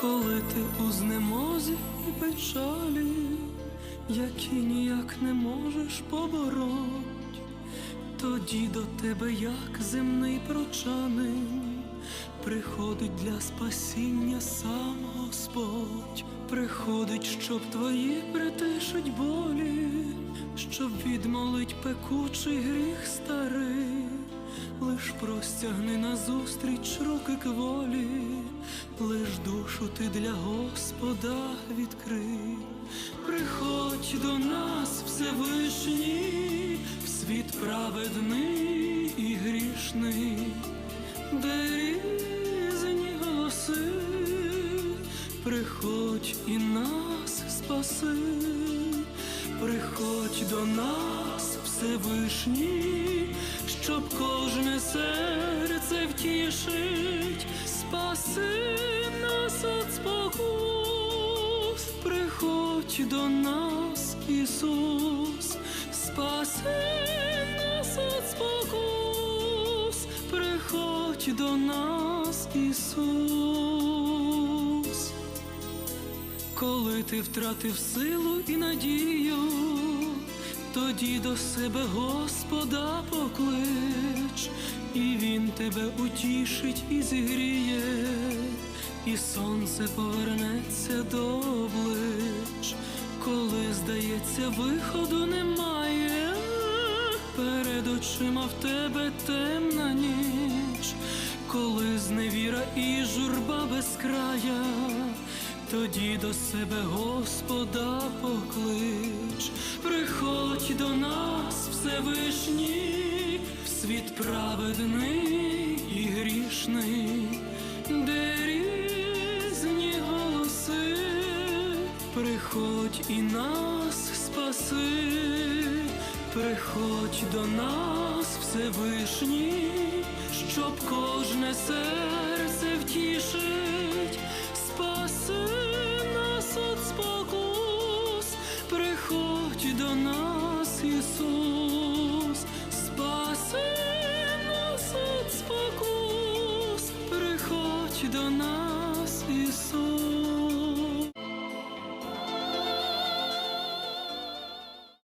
коли ти у знемозі і печалі, які ніяк не можеш побороть, тоді до тебе, як земний прочанин, приходить для спасіння сам Господь, приходить, щоб твої притишить болі, щоб відмолить пекучий гріх старий. Лиш простягни назустріч руки кволі, лиш душу ти для Господа відкрий. Приходь до нас, Всевишній, в світ праведний і грішний, де різні голоси, приходь і нас спаси, приходь до нас, Всевишній, щоб кожне серце втішить, спаси нас от спокус, приходь до нас, Ісус, спаси нас от спокус, приходь до нас, Ісус. Коли ти втратив силу і надію, тоді до себе Господа поклич, і Він тебе утішить і зігріє, і сонце повернеться до облич, коли здається, виходу немає, перед очима в тебе темна ніч, коли зневіра і журба безкрая. Тоді до себе Господа поклич, до нас, Всевишній, в світ праведний і грішний, де різні голоси, приходь і нас спаси, приходь до нас, Всевишній, щоб кожне серце втішить. Ісус, спаси нас від спокус, приходь до нас.